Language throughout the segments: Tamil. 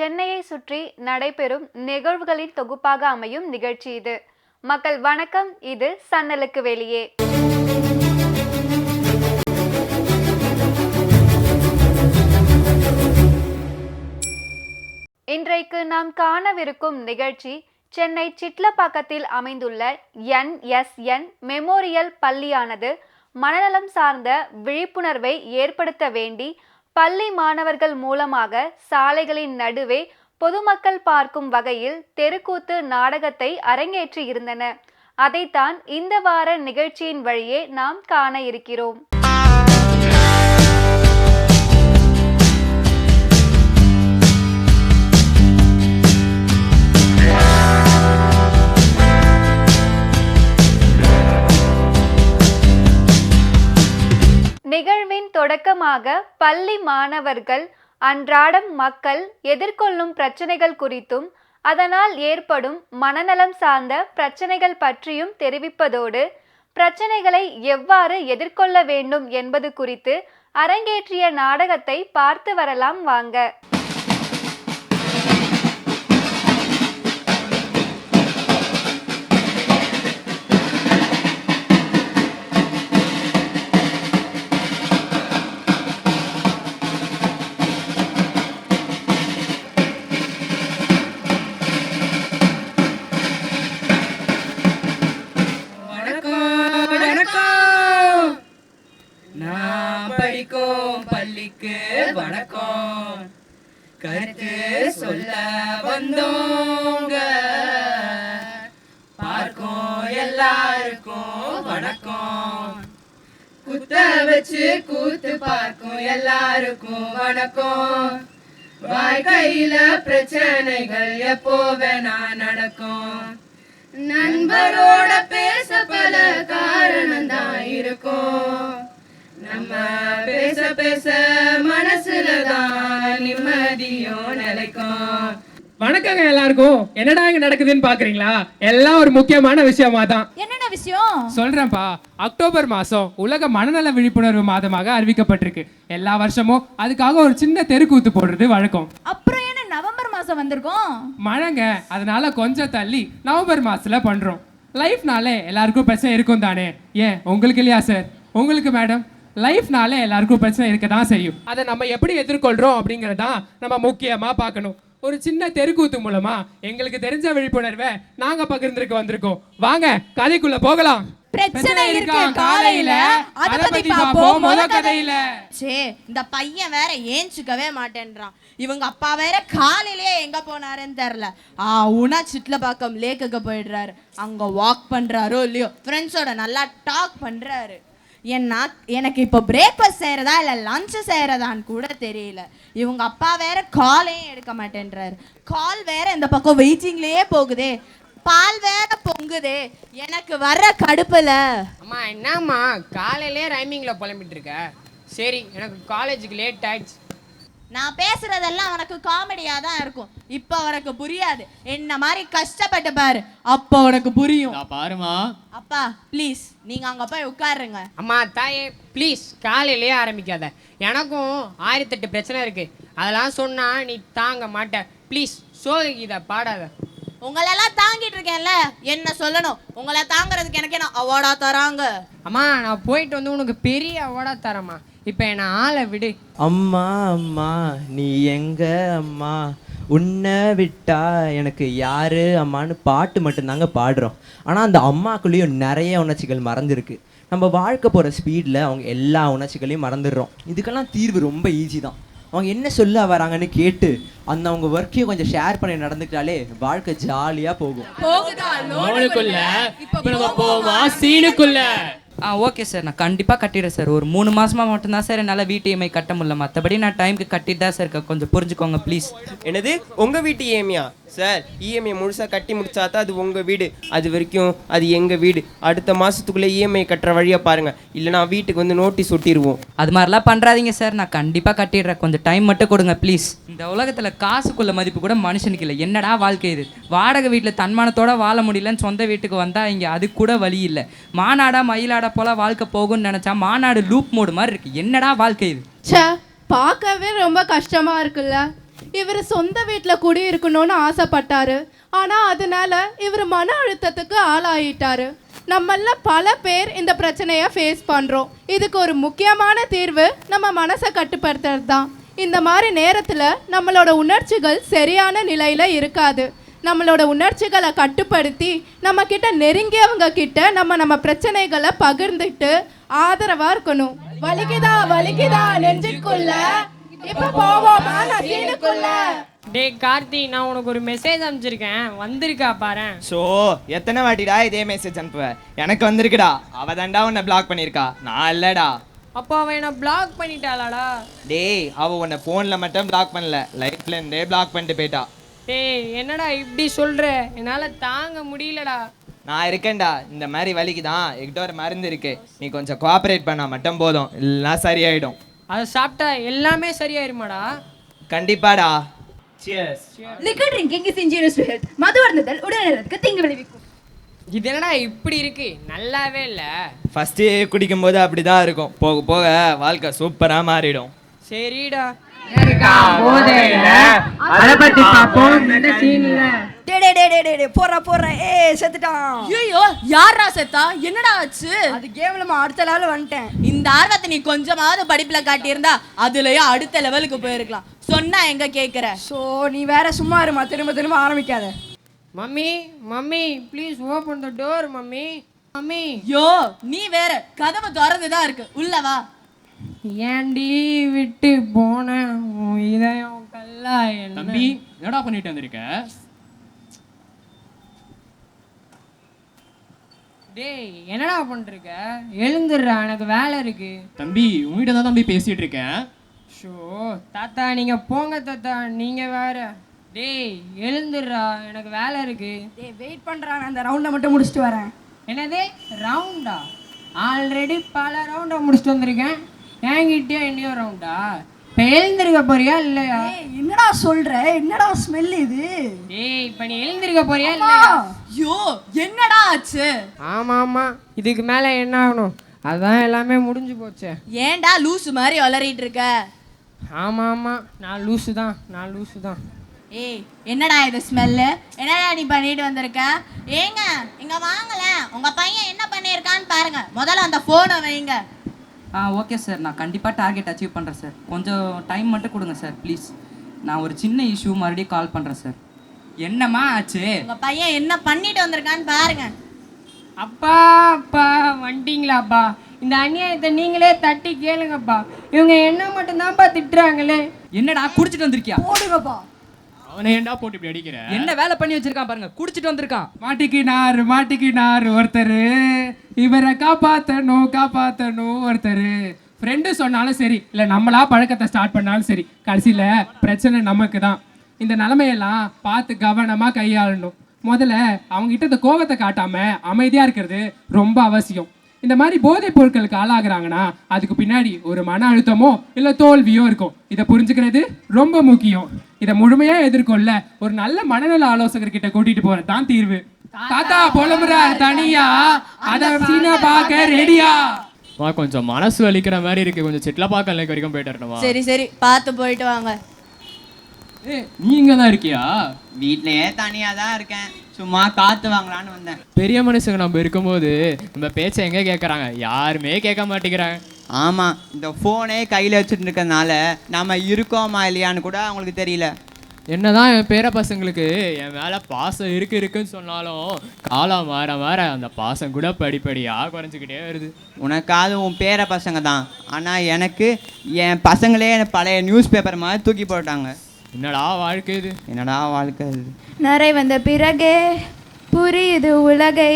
சென்னையை சுற்றி நடைபெறும் நிகழ்வுகளின் தொகுப்பாக அமையும் நிகழ்ச்சி இது. மக்கள் வணக்கம் இது சன்னலுக்கு வெளியே. இன்றைக்கு நாம் காணவிருக்கும் நிகழ்ச்சி சென்னை சிட்லப்பாக்கத்தில் அமைந்துள்ள என்எஸ்என் மெமோரியல் பள்ளியானது மனநலம் சார்ந்த விழிப்புணர்வை ஏற்படுத்த வேண்டி பள்ளி மாணவர்கள் மூலமாக சாலைகளின் நடுவே பொதுமக்கள் பார்க்கும் வகையில் தெருக்கூத்து நாடகத்தை அரங்கேற்றி இருந்தன அதைத்தான் இந்த வார நிகழ்ச்சியின் வழியே நாம் காண இருக்கிறோம். தொடக்கமாக பள்ளி மாணவர்கள் அன்றாடம் மக்கள் எதிர்கொள்ளும் பிரச்சனைகள் குறித்தும் அதனால் ஏற்படும் மனநலம் சார்ந்த பிரச்சனைகள் பற்றியும் தெரிவிப்பதோடு பிரச்சனைகளை எவ்வாறு எதிர்கொள்ள வேண்டும் என்பது குறித்து அரங்கேற்றிய நாடகத்தை பார்த்து வரலாம் வாங்க. எல்லாருக்கும் வணக்கம். வாழ்க்கையில பிரச்சனைகள் எப்போ வேணா நடக்கும். நண்பரோட பேச பல காரணம் தான் இருக்கும். நம்ம பேச பேச மனசுல தான் நிம்மதியும் நிலைக்கும். வணக்கங்க எல்லாருக்கும். என்னடா இங்க நடக்குதுன்னு பாக்குறீங்களா? எல்லாம் ஒரு முக்கியமான விஷயமா தான். என்னென்ன விஷயம்? சொல்றேன்ப்பா. அக்டோபர் மாசம் உலக மனநல விழிப்புணர்வு மாதமாக அறிவிக்கப்பட்டிருக்கு. எல்லா வருஷமும் அதுக்காக ஒரு சின்ன தெருக்கூத்து போடுறது வழக்கம். அப்புறம் என்ன நவம்பர் மாசம் வந்திருக்கோம்? மழைங்க. அதனால கொஞ்சம் தள்ளி நவம்பர் மாசத்துல பண்றோம். லைஃப்னாலே எல்லாருக்கும் பிரச்சனை இருக்கும் தானே? ஏன்? உங்களுக்கு இல்லையா சார்? உங்களுக்கு மேடம். லைஃப்னாலே எல்லாருக்கும் பிரச்சனை இருக்க தான் செய்யும். அதை நம்ம எப்படி எதிர்கொள்றோம் அப்படிங்கறதான் நம்ம முக்கியமா பார்க்கணும். ஒரு சின்ன தெருக்கூத்து மூலமா எங்களுக்கு தெரிஞ்ச விழிப்புணர்வை நாங்க பகிர்ந்திருக்க வந்திருக்கோம். வாங்க கதைக்குள்ள போகலாம். பிரச்சனை இருக்கு? காலையில. அத பத்தி பாப்போம் முத கதையில. சே இந்த பையன் வேற ஏஞ்சுக்கவே மாட்டேன்றான். இவங்க அப்பா வேற காலையிலேயே எங்க போனாருன்னு தெரில ஆ உனா சிட்லப்பாக்கம் லேக்குக்கு போயிடுறாரு. அங்க வாக் பண்றாரோ இல்லையோ? ஃப்ரெண்ட்ஸோட நல்லா டாக் பண்றாரு. என்ன எனக்கு இப்போ பிரேக்ஃபாஸ்ட் செய்கிறதா இல்லை லஞ்ச் செய்கிறதான்னு கூட தெரியல. இவங்க அப்பா வேற காலையும் எடுக்க மாட்டேன்றாரு. கால் வேற இந்த பக்கம் வெயிட்டிங்லேயே போகுதே. பால் வேற பொங்குதே. எனக்கு வர்ற கடுப்புல. அம்மா என்னம்மா காலையிலே ரைமிங்கில் புலம்பிட்டு இருக்க? சரி எனக்கு காலேஜுக்கு லேட் ஆயிடுச்சு. நான் பேசுறதெல்லாம் அவனுக்கு காமெடியா தான் இருக்கும். இப்போ அவனுக்கு புரியாது. என்ன மாதிரி கஷ்டப்பட்டு பாரு. அப்போ உனக்கு புரியும். பாருமா. அப்பா ப்ளீஸ் நீங்க அங்க போய் உட்காருங்க. அம்மா தாயே ப்ளீஸ் காலையிலே ஆரம்பிக்காத. எனக்கும் ஆயிரத்தெட்டு பிரச்சனை இருக்கு. அதெல்லாம் சொன்னா நீ தாங்க மாட்ட. ப்ளீஸ் சோதனைக்கு இதை பாடாத. உங்களெல்லாம் தாங்கிட்டு இருக்கேன்ல. என்ன சொல்லணும்? உங்களை தாங்குறதுக்கு எனக்கு என்ன அவார்டா தராங்க? அம்மா நான் போயிட்டு வந்து உனக்கு பெரிய அவார்டா தரேம்மா. இப்போ என்னை ஆளை விடு. அம்மா அம்மா நீ எங்க அம்மா? உன்னை விட்டா எனக்கு யாரு அம்மான்னு பாட்டு மட்டும்தாங்க பாடுறோம். ஆனால் அந்த அம்மாக்குள்ளேயும் நிறைய உணர்ச்சிகள் மறந்துருக்கு. நம்ம வாழ்க்கை போகிற ஸ்பீடில் அவங்க எல்லா உணர்ச்சிகளையும் மறந்துடுறோம். இதுக்கெல்லாம் தீர்வு ரொம்ப ஈஸி தான். அவங்க என்ன சொல்ல வராங்கன்னு கேட்டு அந்த அவங்க ஒர்க்கையும் கொஞ்சம் ஷேர் பண்ணி நடந்துக்கிட்டாலே வாழ்க்கை ஜாலியாக போகும். அவனுக்குள்ள இப்ப நம்ம போவோமா? சீனுக்குள்ள. ஆ ஓகே சார் நான் கண்டிப்பாக கட்டிடுறேன் சார் ஒரு மூணு மாசமா மட்டும்தான் சார் என்னால் வீட்டு இஎம்ஐ கட்ட முடியல. மற்றபடி நான் டைமுக்கு கட்டிட்டு தான் சார் இருக்கேன். கொஞ்சம் புரிஞ்சுக்கோங்க ப்ளீஸ் என்னது? உங்க வீட்டு இஎம்ஐயா சார் இஎம்ஐ முழுசா கட்டி முடிச்சா தான் அது உங்க வீடு. அது வரைக்கும் அது எங்க வீடு. அடுத்த மாசத்துக்குள்ள இஎம்ஐ கட்டுற வழியா பாருங்க. இல்லைனா வீட்டுக்கு வந்து நோட்டீஸ் ஒட்டிடுவோம் அது மாதிரிலாம் பண்ணுறாதீங்க சார் நான் கண்டிப்பாக கட்டிடுறேன். கொஞ்சம் டைம் மட்டும் கொடுங்க ப்ளீஸ் இந்த உலகத்தில் காசுக்குள்ள மதிப்பு கூட மனுஷனுக்கு இல்லை. என்னடா வாழ்க்கை இது? வாடகை வீட்டில் தன்மானத்தோட வாழ முடியலன்னு சொந்த வீட்டுக்கு வந்தால் இங்கே அது கூட வழி இல்லை. மாநாடா மயிலாடா போல வாழ்க்கை போகும்னு நினச்சா மாநாடு லூப் மோடு மாதிரி இருக்குது என்னடா வாழ்க்கை இது? ச்சே பார்க்கவே ரொம்ப கஷ்டமா இருக்குல்ல. இவர் சொந்த வீட்டில் குடியிருக்கணும்னு ஆசைப்பட்டாரு. ஆனால் அதனால இவர் மன அழுத்தத்துக்கு ஆளாயிட்டாரு. நம்மள பல பேர் இந்த பிரச்சனையை ஃபேஸ் பண்ணுறோம் இதுக்கு ஒரு முக்கியமான தீர்வு நம்ம மனசை கட்டுப்படுத்துறது தான் இந்த மாதிரி நேரத்தில் நம்மளோட உணர்ச்சிகள் சரியான நிலையில் இருக்காது. நம்மளோட உணர்ச்சிகளை கட்டுப்படுத்தி நம்ம கிட்ட நெருங்கியவங்க கிட்ட நம்ம நம்ம பிரச்சனைகளை பகிர்ந்துட்டு ஆதரவா இருக்கணும். வலிக்குதா வலிக்குதா நெஞ்சுக்குள்ள? இப்ப போவோமா நசீனுக்குள்ள? டேய் கார்த்தி நான் உனக்கு ஒரு மெசேஜ் அனுப்பிச்சிருக்கேன். வந்திருக்கா பாரேன் ஸோ எத்தனை வாட்டிடா இதே மெசேஜ் அனுப்புவ? எனக்கு வந்திருக்குடா. அவ தாண்டா உன்னை பிளாக் பண்ணியிருக்கா. நான் இல்லடா. அப்போ அவன் என்ன பிளாக் பண்ணிட்டாளாடா. டேய் அவ உன்னை ஃபோனில் மட்டும் பிளாக் பண்ணல. லைஃப்ல இருந்தே பிளாக் பண்ணிட்டு போயிட்டா. டேய் என்னடா இப்படி சொல்ற? என்னால தாங்க முடியலடா. நான் இருக்கேன்டா. இந்த மாதிரி வலிக்கு தான் என்கிட்ட ஒரு மருந்து இருக்கு. நீ கொஞ்சம் கோஆப்ரேட் பண்ணா மட்டும் போதும். இல்லைனா சரியாயிடும். அதை சாப்பிட்டா எல்லாமே சரியாயிருமாடா? கண்டிப்பாடா. Cheers liquor drinking is injurious to health மது அருந்துதல் உடல்நலத்துக்கு தீங்கு விளைவிக்கும். இது என்னடா இப்படி இருக்கு? நல்லாவே இல்ல. ஃபஸ்ட்டு குடிக்கும்போது அப்படி தான் இருக்கும். போக போக வாழ்க்கை சூப்பராக மாறிடும். சரிடா. டே டே டே டே டே டே போறா போறா. ஏ செத்துட்டான். ஐயோ யாரா செத்தா? என்னடா ஆச்சு? அது கேம்ல அடுத்த லெவல் வந்துட்டேன். இந்த ஆர்வத்தை நீ கொஞ்சமாவது படிப்புல காட்டியிருந்தா அதுலயும் அடுத்த லெவலுக்கு போயிருக்கலாம். சொன்னா எங்க கேக்குற? ஸோ நீ வேற சும்மா இருமா திரும்ப திரும்ப ஆரம்பிக்காத. Mummy mummy please open the door mummy. Mummy. யோ நீ வேற. கதவு திறந்துதான் இருக்கு. உள்ள வா. ஏண்டி விட்டு போன இதயம் கல்லா என்ன? தம்பி என்னடா பண்ணிட்டு வந்திருக்க? டேய் என்னடா பண்ணிருக்க எழுந்துடுறா எனக்கு வேலை இருக்கு. தம்பி உங்ககிட்ட தான் தம்பி பேசிட்டு இருக்கேன். ஷோ தாத்தா நீங்க போங்க தாத்தா நீங்க வேற. டேய் எழுந்துடுறா எனக்கு வேலை இருக்கு. டேய் வெயிட் பண்றான் அந்த ரவுண்டை மட்டும் முடிச்சுட்டு வரேன். என்னது? ரவுண்டா ஆல்ரெடி பல ரவுண்டை முடிச்சுட்டு வந்திருக்கேன். என்கிட்டயே இன்னும் ரவுண்டா? இப்போ எழுந்திருக்க போறியா இல்லையா? ஏய் என்னடா சொல்ற? என்னடா ஸ்மெல் இது? டேய் இப்போ நீ எழுந்திருக்க போறியா இல்லையா? யோ என்னடா ஆச்சு? ஆமா ஆமா. இதுக்கு மேலே என்ன ஆகணும்? அதான் எல்லாமே முடிஞ்சு போச்சே. ஏன்டா லூசு மாதிரி வளரிட்டு இருக்க? ஆமா ஆமா. நான் லூசு தான். நான் லூசு தான். ஏய் என்னடா இது ஸ்மெல்லு என்னடா நீ பண்ணிட்டு வந்திருக்க? ஏங்க இங்க வாங்கல உங்க பையன் என்ன பண்ணியிருக்கான்னு பாருங்க. முதல்ல அந்த போனை வைங்க. ஆ ஓகே சார். நான் கண்டிப்பாக டார்கெட் அச்சீவ் பண்ணுறேன் சார். கொஞ்சம் டைம் மட்டும் கொடுங்க சார் ப்ளீஸ் நான் ஒரு சின்ன இஷ்யூ மறுபடியும் கால் பண்ணுறேன் சார். என்னம்மா ஆச்சு? உங்க பையன் என்ன பண்ணிட்டு வந்திருக்கான்னு பாருங்க. அப்பா அப்பா வந்துட்டீங்களாப்பா இந்த அநியாயத்தை நீங்களே தட்டி கேளுங்கப்பா. இவங்க என்ன மட்டும்தான்ப்பா திட்டுறாங்களே? என்னடா குடிச்சிட்டு வந்திருக்கியா? போடுங்கப்பா. அவனை ஏன்டா போட்டு இப்படி அடிக்கிற? என்ன வேலை பண்ணி வச்சிருக்கான் பாருங்க. குடிச்சிட்டு வந்திருக்கான். மாட்டிக்கினார் மாட்டிக்கினார் ஒருத்தர். இவரை காப்பாத்தணும் காப்பாத்தணும் ஒருத்தர். ஃப்ரெண்டு சொன்னாலும் சரி இல்லை நம்மளா பழக்கத்தை ஸ்டார்ட் பண்ணாலும் சரி கடைசியில் பிரச்சனை நமக்கு தான் இந்த நிலமையெல்லாம் பார்த்து கவனமாக கையாளணும். முதல்ல அவங்ககிட்ட இந்த கோவத்தை காட்டாம அமைதியாக இருக்கிறது ரொம்ப அவசியம். இந்த மாதிரி போதைப் பொருட்களுக்கு ஆளாகிறாங்கன்னா அதுக்கு பின்னாடி ஒரு மன அழுத்தமோ இல்லை தோல்வியோ இருக்கும். இதை புரிஞ்சுக்கிறது ரொம்ப முக்கியம். இதை முழுமையாக எதிர்கொள்ள ஒரு நல்ல மனநல ஆலோசகர்கிட்ட கூட்டிட்டு போறது தான் தீர்வு. தாத்தா புலம்புறார் தனியா? அத சீனா பார்க்க ரெடியா கொஞ்சம் மனசு வலிக்கிற மாதிரி இருக்கு. கொஞ்சம் சிட்லா பார்க்க லைக் வரைக்கும் போயிட்டு வரணுமா சரி சரி. பார்த்து போயிட்டு வாங்க. நீ இங்க தான் இருக்கியா? வீட்லயே தனியா தான் இருக்கேன். சும்மா காத்து வாங்கலான்னு வந்தேன். பெரிய மனுஷங்க நம்ம இருக்கும்போது நம்ம பேச்சை எங்க கேட்குறாங்க யாருமே கேட்க மாட்டேங்கிறாங்க. ஆமா இந்த ஃபோனே கையில வச்சுட்டு இருக்கறனால நம்ம இருக்கோமா இல்லையான்னு கூட அவங்களுக்கு தெரியல. என்னதான் என் பேர பசங்களுக்கு என் மேல பாசம் இருக்கு இருக்குன்னு சொன்னாலும் காலம் மாற மாற அந்த பாசம் கூட படிப்படியா குறைஞ்சிக்கிட்டே வருது. உனக்காவது உன் பேர பசங்க தான். ஆனா எனக்கு என் பசங்களே பழைய நியூஸ் பேப்பர் மாதிரி தூக்கி போட்டாங்க என்னடா வாழ்க்கை இது? என்னடா வாழ்க்கை இது? நரை வந்த பிறகே புரியுது உலகை.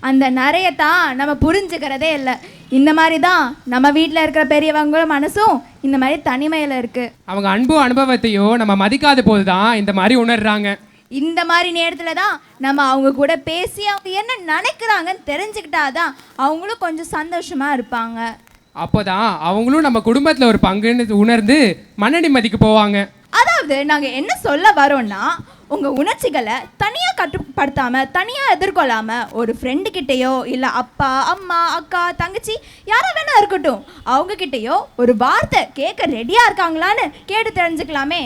அந்த நரையை தான் நம்ம புரிஞ்சுக்கிறதே இல்லை. இந்த மாதிரி தான் நம்ம வீட்டில் இருக்கிற பெரியவங்களும் மனசும் இந்த மாதிரி தனிமையில் இருக்குது அவங்க அன்பு அனுபவத்தையோ நம்ம மதிக்காத போது தான் இந்த மாதிரி உணர்றாங்க. இந்த மாதிரி நேரத்தில் தான் நம்ம அவங்க கூட பேசி அவங்க என்ன நினைக்கிறாங்கன்னு தெரிஞ்சுக்கிட்டாதான் அவங்களும் கொஞ்சம் சந்தோஷமாக இருப்பாங்க. அப்போதான் அவங்களும் நம்ம குடும்பத்துல ஒரு பங்குன்னு உணர்ந்து மன நிம்மதிக்கு போவாங்க. அதாவது நாங்கள் என்ன சொல்ல வரோம்னா உங்கள் உணர்ச்சிகளை தனியாக கட்டுப்படுத்தாமல் தனியாக எதிர்கொள்ளாமல் ஒரு ஃப்ரெண்டு கிட்டேயோ இல்லை அப்பா அம்மா அக்கா தங்கச்சி யாரா வேணா இருக்கட்டும் அவங்க கிட்டேயோ ஒரு வார்த்தை கேட்க ரெடியாக இருக்காங்களான்னு கேட்டு தெரிஞ்சுக்கலாமே.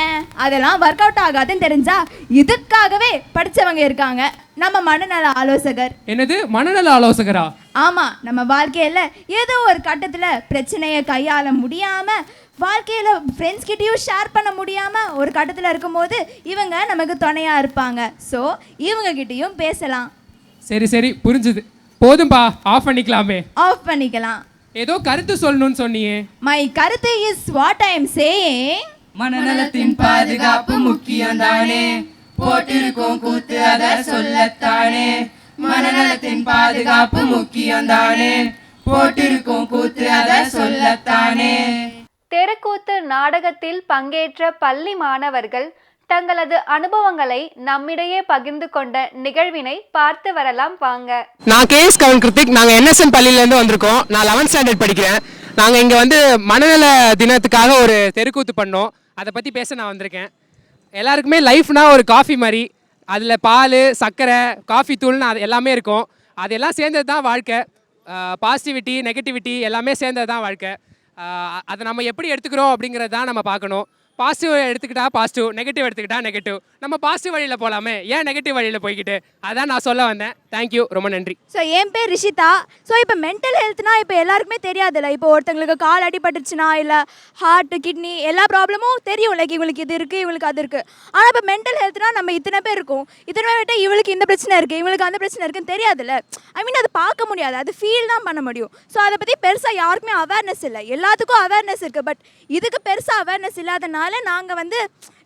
ஏன்? அதெல்லாம் ஒர்க் அவுட் ஆகாதுன்னு தெரிஞ்சா இதுக்காகவே படிச்சவங்க இருக்காங்க. நம்ம மனநல ஆலோசகர். என்னது? மனநல ஆலோசகரா? ஆமா நம்ம வாழ்க்கையில ஏதோ ஒரு கட்டத்துல பிரச்சனையை கையாள முடியாம வாழ்க்கையில ஃப்ரெண்ட்ஸ் கிட்டயும் ஷேர் பண்ண முடியாம ஒரு கட்டத்துல இருக்கும்போது இவங்க நமக்கு துணையா இருப்பாங்க. ஸோ இவங்க கிட்டயும் பேசலாம். சரி சரி புரிஞ்சுது. போதும்பா ஆஃப் பண்ணிக்கலாமே. ஆஃப் பண்ணிக்கலாம். ஏதோ கருத்து சொல்லணும்னு சொன்னியே. மை கருத்து is what I am saying மனநலத்தின் பாதுகாப்பு முக்கியம் தானே போட்டிருக்கோம் கூத்து அத சொல்லத்தானே. மனநலத்தின் பாதுகாப்பு முக்கியம் தானே போட்டிருக்கோம் கூத்து அத சொல்லத்தானே. தெருக்கூத்து நாடகத்தில் பங்கேற்ற பள்ளி மாணவர்கள் தங்களது அனுபவங்களை நம்மிடையே பகிர்ந்து கொண்ட நிகழ்வினை பார்த்து வரலாம் வாங்க. நான் கேஎஸ் கவன் கிருத்திக் நாங்கள் என்எஸ்என் பள்ளியிலேருந்து வந்திருக்கோம். நான் லெவன்த் ஸ்டாண்டர்ட் படிக்கிறேன். நாங்கள் இங்கே வந்து மனநல தினத்துக்காக ஒரு தெருக்கூத்து பண்ணோம். அதை பற்றி பேச நான் வந்திருக்கேன். எல்லாருக்குமே லைஃப்னா ஒரு காஃபி மாதிரி. அதில் பால் சர்க்கரை காஃபி தூள்னு அது எல்லாமே இருக்கும். அதெல்லாம் சேர்ந்தது தான் வாழ்க்கை பாசிட்டிவிட்டி நெகட்டிவிட்டி எல்லாமே சேர்ந்தது தான் வாழ்க்கை. அதை நம்ம எப்படி எடுத்துக்கிறோம் அப்படிங்கிறது தான் நம்ம பார்க்கணும். பாசிட்டிவ் எடுத்துக்கிட்டா பாசிட்டிவ் நெகட்டிவ் எடுத்துக்கிட்டா நெகட்டிவ் நம்ம பாசிட்டிவ் வழியில் போகலாமே ஏன் நெகட்டிவ் வழியில் போய்கிட்டு அதான் நான் சொல்ல வந்தேன். தேங்க்யூ ரொம்ப நன்றி. ஸோ என் பேர் ரிஷிதா. ஸோ இப்போ மென்டல் ஹெல்த்னா இப்போ எல்லாருக்குமே தெரியாதுல்ல. இப்போ ஒருத்தங்களுக்கு கால் அடிபட்டுச்சுன்னா இல்லை ஹார்ட் கிட்னி எல்லா ப்ராப்ளமும் தெரியும். லைக் இவங்களுக்கு இது இருக்குது இவங்களுக்கு அது இருக்குது ஆனால் இப்போ மென்டல் ஹெல்த்னா நம்ம இத்தனை பேர் இருக்கும். இத்தனை பேர் விட்டு இவளுக்கு இந்த பிரச்சனை இருக்குது இவங்களுக்கு அந்த பிரச்சனை இருக்குன்னு தெரியாதுல்ல. ஐ மீன் அது பார்க்க முடியாது. அது ஃபீல் தான் பண்ண முடியும். ஸோ அதை பற்றி பெருசாக யாருக்குமே அவேர்னஸ் இல்லை. எல்லாத்துக்கும் அவேர்னஸ் இருக்குது பட் இதுக்கு பெருசாக அவேர்னஸ் இல்லாதனால நாங்கள் வந்து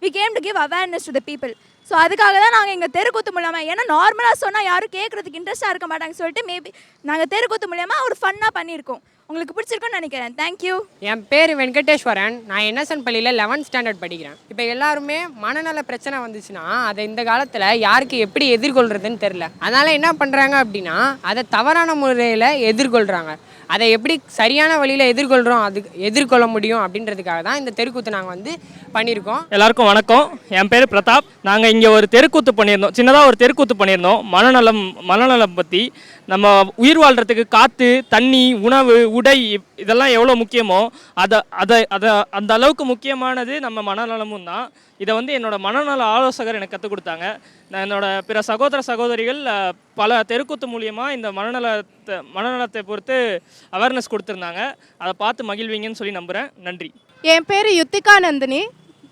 we came to give awareness to the people so அதுக்காக தான் நாங்கள் எங்கள் தெருக்கூத்து மூலமாக ஏன்னா நார்மலாக சொன்னால் யாரும் கேட்குறதுக்கு இன்ட்ரெஸ்ட்டாக இருக்க மாட்டாங்க சொல்லிட்டு மேபி நாங்கள் தெருக்கூத்து மூலயமா ஒரு ஃபன்னாக பண்ணியிருக்கோம். உங்களுக்கு பிடிச்சிருக்குன்னு நினைக்கிறேன். தேங்க்யூ என் பேர் வெங்கடேஸ்வரன். நான் என்எஸ்என் பள்ளியில் லெவன்த் ஸ்டாண்டர்ட் படிக்கிறேன். இப்போ எல்லாருமே மனநல பிரச்சனை வந்துச்சுன்னா அதை இந்த காலத்தில் யாருக்கு எப்படி எதிர்கொள்கிறதுன்னு தெரில அதனால் என்ன பண்ணுறாங்க அப்படின்னா அதை தவறான முறையில் எதிர்கொள்கிறாங்க அதை எப்படி சரியான வழியில் எதிர்கொள்கிறோம் அது எதிர்கொள்ள முடியும் அப்படின்றதுக்காக தான் இந்த தெருக்கூத்து நாங்கள் வந்து பண்ணியிருக்கோம். எல்லாருக்கும் வணக்கம். என் பேர் பிரதாப். நாங்கள் இங்கே ஒரு தெருக்கூத்து பண்ணியிருந்தோம். சின்னதாக ஒரு தெருக்கூத்து பண்ணியிருந்தோம். மனநலம் மனநலம் பற்றி நம்ம உயிர் வாழ்கிறதுக்கு காற்று தண்ணி உணவு உடை இதெல்லாம் எவ்வளோ முக்கியமோ அதை அதை அதை அந்த அளவுக்கு முக்கியமானது நம்ம மனநலமும் தான். இதை வந்து என்னோட மனநல ஆலோசகர் எனக்கு கற்றுக் கொடுத்தாங்க. நான் என்னோட பிற சகோதர சகோதரிகள் பல தெருக்கூத்து மூலியமாக இந்த மனநலத்தை மனநலத்தை பொறுத்து அவேர்னஸ் கொடுத்துருந்தாங்க. அதை பார்த்து மகிழ்வீங்கன்னு சொல்லி நம்புகிறேன் நன்றி. என் பேர் யுத்திகா நந்தினி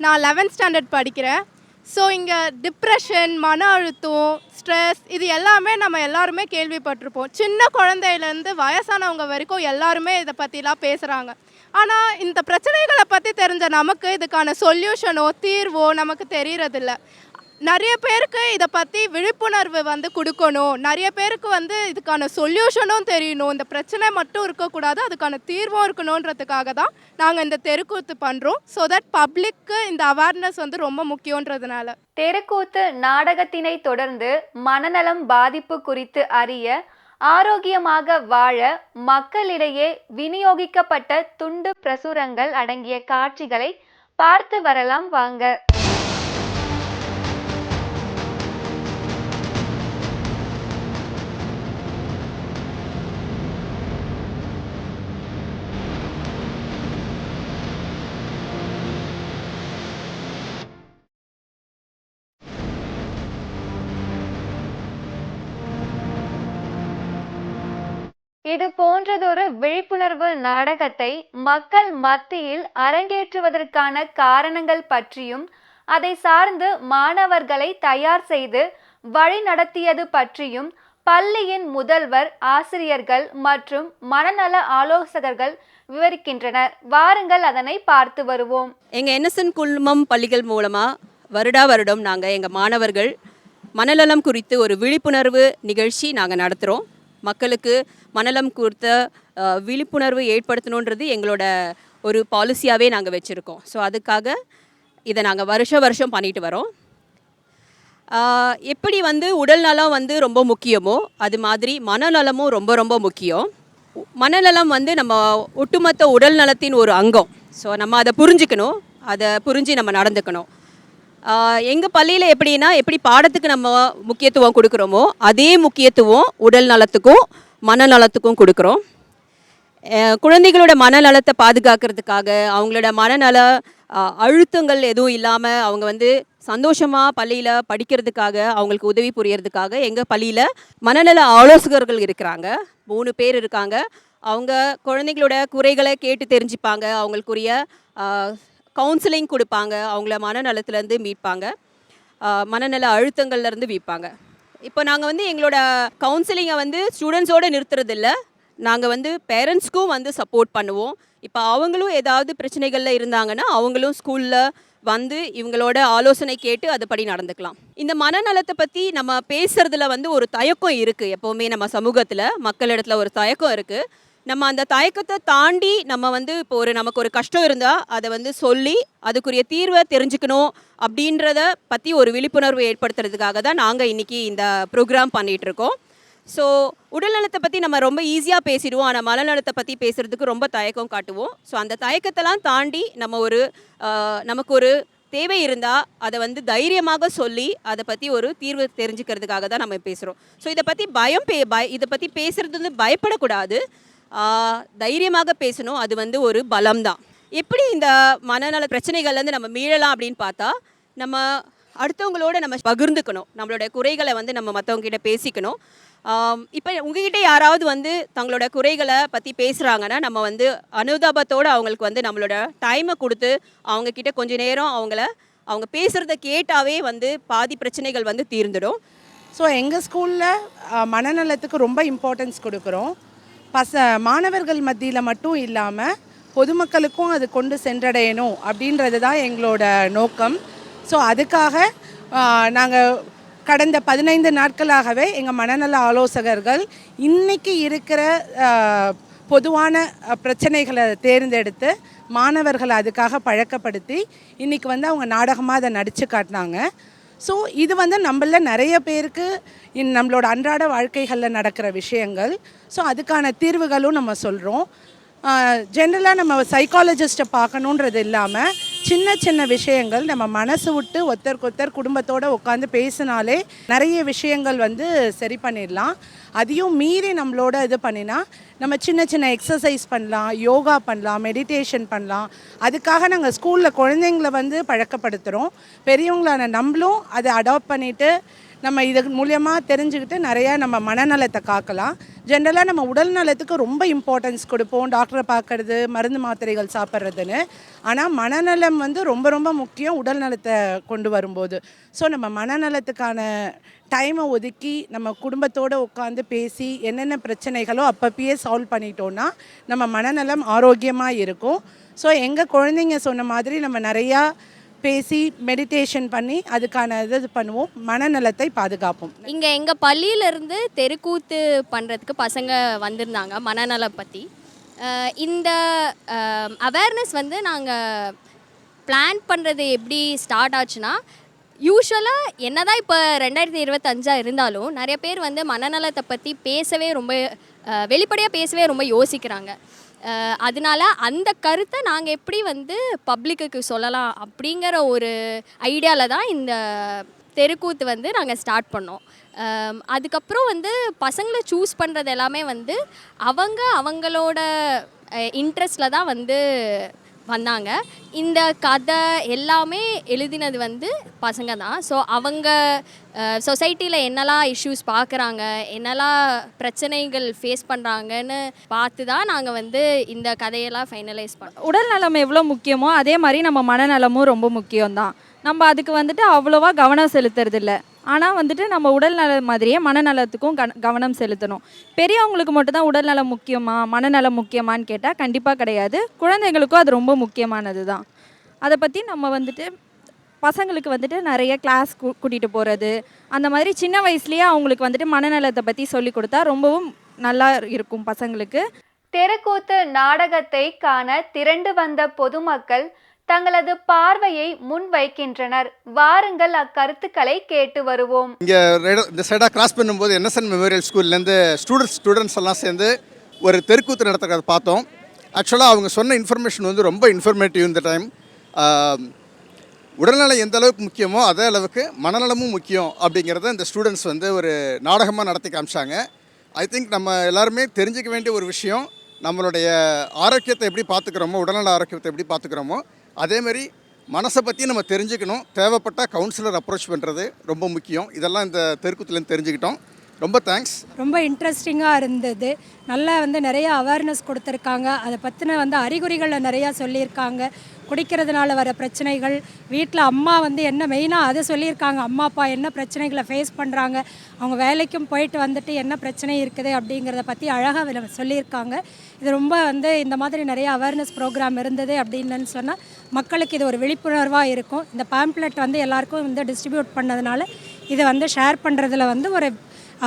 நான் லெவன்த் ஸ்டாண்டர்ட் படிக்கிறேன். ஸோ இங்கே டிப்ரெஷன் மன அழுத்தம் ஸ்ட்ரெஸ் இது எல்லாமே நம்ம எல்லாருமே கேள்விப்பட்டிருப்போம். சின்ன குழந்தையிலேருந்து வயசானவங்க வரைக்கும் எல்லாருமே இதை பற்றிலாம் பேசுகிறாங்க ஆனால் இந்த பிரச்சனைகளை பற்றி தெரிஞ்ச நமக்கு இதுக்கான சொல்யூஷனோ தீர்வோ நமக்கு தெரியறதில்ல. நிறைய பேருக்கு இதை பற்றி விழிப்புணர்வு வந்து கொடுக்கணும். நிறைய பேருக்கு வந்து இதுக்கான சொல்யூஷனும் தெரியணும். இந்த பிரச்சனை மட்டும் இருக்கக்கூடாது அதுக்கான தீர்வும் இருக்கணுன்றதுக்காக தான் நாங்கள் இந்த தெருக்கூத்து பண்ணுறோம் ஸோ தட் பப்ளிக்கு இந்த அவேர்னஸ் வந்து ரொம்ப முக்கியன்றதுனால தெருக்கூத்து நாடகத்தினை தொடர்ந்து மனநலம் பாதிப்பு குறித்து அறிய ஆரோக்கியமாக வாழ மக்களிடையே விநியோகிக்கப்பட்ட துண்டு பிரசுரங்கள் அடங்கிய காட்சிகளை பார்த்து வரலாம் வாங்க. இது போன்றதொரு விழிப்புணர்வு நாடகத்தை மக்கள் மத்தியில் அரங்கேற்றுவதற்கான காரணங்கள் பற்றியும் அதை சார்ந்து மாணவர்களை தயார் செய்து வழி நடத்தியது பற்றியும் பள்ளியின் முதல்வர் ஆசிரியர்கள் மற்றும் மனநல ஆலோசகர்கள் விவரிக்கின்றனர். வாருங்கள் அதனை பார்த்து வருவோம். எங்கள் என்எஸ்என் குழுமம் பள்ளிகள் மூலமாக வருடா வருடம் நாங்கள் எங்கள் மாணவர்கள் மனநலம் குறித்து ஒரு விழிப்புணர்வு நிகழ்ச்சி நாங்கள் நடத்துகிறோம் மக்களுக்கு மனநலம் குறித்த விழிப்புணர்வு ஏற்படுத்தணுன்றது எங்களோட ஒரு பாலிசியாகவே நாங்கள் வச்சுருக்கோம். ஸோ அதுக்காக இதை நாங்கள் வருஷ வருஷம் பண்ணிட்டு வரோம். எப்படி வந்து உடல் நலம் வந்து ரொம்ப முக்கியமோ அது மாதிரி மனநலமும் ரொம்ப ரொம்ப முக்கியம். மனநலம் வந்து நம்ம ஒட்டுமொத்த உடல் நலத்தின் ஒரு அங்கம். ஸோ நம்ம அதை புரிஞ்சுக்கணும். அதை புரிஞ்சு நம்ம நடந்துக்கணும். எங்கள் பள்ளியில் எப்படின்னா எப்படி பாடத்துக்கு நம்ம முக்கியத்துவம் கொடுக்குறோமோ அதே முக்கியத்துவம் உடல் நலத்துக்கும் மனநலத்துக்கும் கொடுக்குறோம். குழந்தைகளோட மனநலத்தை பாதுகாக்கிறதுக்காக அவங்களோட மனநல அழுத்தங்கள் எதுவும் இல்லாமல் அவங்க வந்து சந்தோஷமாக பள்ளியில் படிக்கிறதுக்காக அவங்களுக்கு உதவி புரியறதுக்காக எங்கள் பள்ளியில் மனநல ஆலோசகர்கள் இருக்கிறாங்க. மூணு பேர் இருக்காங்க. அவங்க குழந்தைங்களோட குறைகளை கேட்டு தெரிஞ்சுப்பாங்க. அவங்களுக்குரிய கவுன்சிலிங் கொடுப்பாங்க. அவங்கள மனநலத்துலேருந்து மீட்பாங்க. மனநல அழுத்தங்கள்லேருந்து மீட்பாங்க. இப்போ நாங்கள் வந்து எங்களோட கவுன்சிலிங்கை வந்து ஸ்டூடெண்ட்ஸோடு நிறுத்துறதில்ல. நாங்கள் வந்து பேரண்ட்ஸ்க்கும் வந்து சப்போர்ட் பண்ணுவோம். இப்போ அவங்களும் ஏதாவது பிரச்சனைகளில் இருந்தாங்கன்னா அவங்களும் ஸ்கூலில் வந்து இவங்களோட ஆலோசனை கேட்டு அதுபடி நடந்துக்கலாம். இந்த மனநலத்தை பற்றி நம்ம பேசுகிறதுல வந்து ஒரு தயக்கம் இருக்குது எப்போவுமே நம்ம சமூகத்தில் மக்களிடத்துல ஒரு தயக்கம் இருக்குது நம்ம அந்த தயக்கத்தை தாண்டி நம்ம வந்து இப்போ ஒரு நமக்கு ஒரு கஷ்டம் இருந்தால் அதை வந்து சொல்லி அதுக்குரிய தீர்வை தெரிஞ்சுக்கணும் அப்படின்றத பற்றி ஒரு விழிப்புணர்வு ஏற்படுத்துறதுக்காக தான் நாங்கள் இன்றைக்கி இந்த ப்ரோக்ராம் பண்ணிகிட்டு இருக்கோம். ஸோ உடல்நலத்தை பற்றி நம்ம ரொம்ப ஈஸியாக பேசிடுவோம். ஆனால் மனநலத்தை பற்றி பேசுகிறதுக்கு ரொம்ப தயக்கம் காட்டுவோம். ஸோ அந்த தயக்கத்தெல்லாம் தாண்டி நம்ம ஒரு நமக்கு ஒரு தேவை இருந்தால் அதை வந்து தைரியமாக சொல்லி அதை பற்றி ஒரு தீர்வு தெரிஞ்சுக்கிறதுக்காக தான் நம்ம பேசுகிறோம் ஸோ இதை பற்றி பயம் பே பய இதை பற்றி பேசுகிறது வந்து பயப்படக்கூடாது. தைரியமாக பேசணும். அது வந்து ஒரு பலம் தான் எப்படி இந்த மனநல பிரச்சனைகள்லேருந்து நம்ம மீளலாம் அப்படின்னு பார்த்தா நம்ம அடுத்தவங்களோட நம்ம பகிர்ந்துக்கணும். நம்மளோட குறைகளை வந்து நம்ம மற்றவங்க கிட்ட பேசிக்கணும் இப்போ உங்ககிட்ட யாராவது வந்து தங்களோட குறைகளை பற்றி பேசுகிறாங்கன்னா நம்ம வந்து அனுதாபத்தோடு அவங்களுக்கு வந்து நம்மளோட டைமை கொடுத்து அவங்க கிட்ட கொஞ்ச நேரம் அவங்கள அவங்க பேசுகிறத கேட்டாவே வந்து பாதி பிரச்சனைகள் வந்து தீர்ந்துடும். ஸோ எங்கள் ஸ்கூலில் மனநலத்துக்கு ரொம்ப இம்பார்ட்டன்ஸ் கொடுக்குறோம். பச மாணவர்கள் மத்தியில் மட்டும் இல்லாமல் பொதுமக்களுக்கும் அது கொண்டு சென்றடையணும் அப்படின்றது தான் எங்களோட நோக்கம். ஸோ அதுக்காக நாங்கள் கடந்த பதினைந்து நாட்களாகவே எங்கள் மனநல ஆலோசகர்கள் இன்றைக்கி இருக்கிற பொதுவான பிரச்சனைகளை தேர்ந்தெடுத்து மாணவர்களை அதுக்காக பழக்கப்படுத்தி இன்றைக்கி வந்து அவங்க நாடகமாக அதை நடித்து காட்டினாங்க. ஸோ இது வந்து நம்மள நிறைய பேருக்கு இன் நம்மளோட அன்றாட வாழ்க்கைகளில் நடக்கிற விஷயங்கள். ஸோ அதுக்கான தீர்வுகளும் நம்ம சொல்கிறோம் ஜென்ரலாக நம்ம சைக்காலஜிஸ்ட்டை பார்க்கணுன்றது இல்லாமல் சின்ன சின்ன விஷயங்கள் நம்ம மனசு விட்டு ஒத்தருக்கொத்தர் குடும்பத்தோடு உட்காந்து பேசினாலே நிறைய விஷயங்கள் வந்து சரி பண்ணிடலாம். அதையும் மீறி நம்மளோட இது பண்ணினா நம்ம சின்ன சின்ன எக்ஸசைஸ் பண்ணலாம் யோகா பண்ணலாம் மெடிடேஷன் பண்ணலாம். அதுக்காக நாங்கள் ஸ்கூலில் குழந்தைங்கள வந்து பழக்கப்படுத்துகிறோம் பெரியவங்களான நம்மளும் அதை அடாப்ட் பண்ணிவிட்டு நம்ம இது மூலியமாக தெரிஞ்சுக்கிட்டு நிறையா நம்ம மனநலத்தை காக்கலாம். ஜென்ரலாக நம்ம உடல் நலத்துக்கு ரொம்ப இம்பார்ட்டன்ஸ் கொடுப்போம். டாக்டரை பார்க்கறது மருந்து மாத்திரைகள் சாப்பிட்றதுன்னு. ஆனால் மனநலம் வந்து ரொம்ப ரொம்ப முக்கியம் உடல் நலத்தை கொண்டு வரும்போது. ஸோ நம்ம மனநலத்துக்கான டைமை ஒதுக்கி நம்ம குடும்பத்தோடு உட்காந்து பேசி என்னென்ன பிரச்சனைகளோ அப்பப்பயே சால்வ் பண்ணிட்டோன்னா நம்ம மனநலம் ஆரோக்கியமாக இருக்கும். ஸோ எங்கள் குழந்தைங்க சொன்ன மாதிரி நம்ம நிறையா பேசி மெடிடேஷன் பண்ணி அதுக்கான இது பண்ணுவோம். மனநலத்தை பாதுகாப்போம். இங்கே எங்கள் பள்ளியிலேருந்து தெருக்கூத்து பண்ணுறதுக்கு பசங்க வந்திருந்தாங்க மனநலம் பற்றி இந்த அவேர்னஸ் வந்து நாங்கள் பிளான் பண்ணுறது எப்படி ஸ்டார்ட் ஆச்சுன்னா யூஸ்வலாக என்னதான் இப்போ ரெண்டாயிரத்தி இருபத்தஞ்சா இருந்தாலும் நிறைய பேர் வந்து மனநலத்தை பற்றி பேசவே ரொம்ப வெளிப்படையாக பேசவே ரொம்ப யோசிக்கிறாங்க. அதனால அந்த கருத்தை நாங்கள் எப்படி வந்து பப்ளிக்குக்கு சொல்லலாம் அப்படிங்கிற ஒரு ஐடியாவில் தான் இந்த தெருக்கூத்து வந்து நாங்கள் ஸ்டார்ட் பண்ணோம். அதுக்கப்புறம் வந்து பசங்களை சூஸ் பண்ணுறது எல்லாமே வந்து அவங்க அவங்களோட இன்ட்ரெஸ்டில் தான் வந்து வந்தாங்க. இந்த கதை எல்லாமே எழுதினது வந்து பசங்க தான். ஸோ அவங்க சொசைட்டியில் என்னெல்லாம் இஷ்யூஸ் பார்க்குறாங்க என்னெல்லாம் பிரச்சனைகள் ஃபேஸ் பண்ணுறாங்கன்னு பார்த்து தான் நாங்கள் வந்து இந்த கதையெல்லாம் ஃபைனலைஸ் பண்ணோம் உடல் நலம் எவ்வளோ முக்கியமோ அதே மாதிரி நம்ம மனநலமும் ரொம்ப முக்கியம்தான். நம்ம அதுக்கு வந்துட்டு அவ்வளோவா கவனம் செலுத்துறதில்ல. ஆனால் வந்துட்டு நம்ம உடல் நலம் மாதிரியே மனநலத்துக்கும் கன கவனம் செலுத்தணும். பெரியவங்களுக்கு மட்டும்தான் உடல் நலம் முக்கியமா மனநலம் முக்கியமான்னு கேட்டால் கண்டிப்பாக கிடையாது. குழந்தைங்களுக்கும் அது ரொம்ப முக்கியமானது தான் அதை பற்றி நம்ம வந்துட்டு பசங்களுக்கு வந்துட்டு நிறைய கிளாஸ் கூட்டிகிட்டு போகிறது அந்த மாதிரி சின்ன வயசுலேயே அவங்களுக்கு வந்துட்டு மனநலத்தை பற்றி சொல்லி கொடுத்தா ரொம்பவும் நல்லா இருக்கும் பசங்களுக்கு. தெருக்கூத்து நாடகத்தை காண திரண்டு வந்த பொதுமக்கள் தங்களது பார்வையை முன்வைக்கின்றனர். வாருங்கள் அக்கருத்துக்களை கேட்டு வருவோம். இங்கே இந்த சைடாக கிராஸ் பண்ணும்போது என்எஸ்என் மெமோரியல் ஸ்கூல்லேருந்து ஸ்டூடெண்ட்ஸ் ஸ்டூடெண்ட்ஸ் எல்லாம் சேர்ந்து ஒரு தெருக்கூத்து நடத்துறத பார்த்தோம். ஆக்சுவலாக அவங்க சொன்ன இன்ஃபர்மேஷன் வந்து ரொம்ப இன்ஃபர்மேட்டிவ் இந்த டைம் உடல்நலம் எந்த அளவுக்கு முக்கியமோ அதே அளவுக்கு மனநலமும் முக்கியம் அப்படிங்கிறத இந்த ஸ்டூடெண்ட்ஸ் வந்து ஒரு நாடகமாக நடத்தி காமிச்சாங்க. ஐ திங்க் நம்ம எல்லாருமே தெரிஞ்சுக்க வேண்டிய ஒரு விஷயம் நம்மளுடைய ஆரோக்கியத்தை எப்படி பார்த்துக்கிறோமோ உடல்நல ஆரோக்கியத்தை எப்படி பார்த்துக்கிறோமோ அதேமாரி மனசை பற்றி நம்ம தெரிஞ்சுக்கணும். தேவைப்பட்டால் கவுன்சிலர் அப்ரோச் பண்ணுறது ரொம்ப முக்கியம். இதெல்லாம் இந்த தெருக்கூத்துலேருந்து தெரிஞ்சுக்கிட்டோம். ரொம்ப தேங்க்ஸ் ரொம்ப இன்ட்ரெஸ்டிங்காக இருந்தது. நல்லா வந்து நிறைய அவேர்னஸ் கொடுத்துருக்காங்க. அதை பற்றின வந்து அறிகுறிகளை நிறையா சொல்லியிருக்காங்க. குடிக்கிறதுனால வர பிரச்சனைகள் வீட்டில் அம்மா வந்து என்ன மெயினாக அதை சொல்லியிருக்காங்க. அம்மா அப்பா என்ன பிரச்சனைகளை ஃபேஸ் பண்ணுறாங்க அவங்க வேலைக்கும் போயிட்டு வந்துட்டு என்ன பிரச்சனை இருக்குது அப்படிங்கிறத பற்றி அழகாக சொல்லியிருக்காங்க. இது ரொம்ப வந்து இந்த மாதிரி நிறைய அவேர்னஸ் ப்ரோக்ராம் இருந்தது அப்படின்னு சொன்னால் மக்களுக்கு இது ஒரு விழிப்புணர்வாக இருக்கும். இந்த பேம்ப்ளெட் வந்து எல்லாருக்கும் வந்து டிஸ்ட்ரிபியூட் பண்ணதுனால இதை வந்து ஷேர் பண்ணுறதுல வந்து ஒரு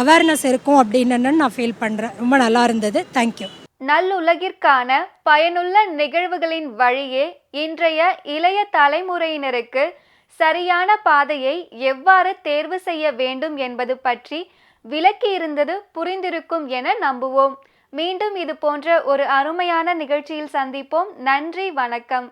அவேர்னஸ் இருக்கும் அப்படின்னு நான் ஃபீல் பண்ணுறேன் ரொம்ப நல்லா இருந்தது. தேங்க்யூ நல்லுலகிற்கான பயனுள்ள நிகழ்வுகளின் வழியே இன்றைய இளைய தலைமுறையினருக்கு சரியான பாதையை எவ்வாறு தேர்வு செய்ய வேண்டும் என்பது பற்றி விளக்கியிருந்தது புரிந்திருக்கும் என நம்புவோம். மீண்டும் இது போன்ற ஒரு அருமையான நிகழ்ச்சியில் சந்திப்போம். நன்றி வணக்கம்.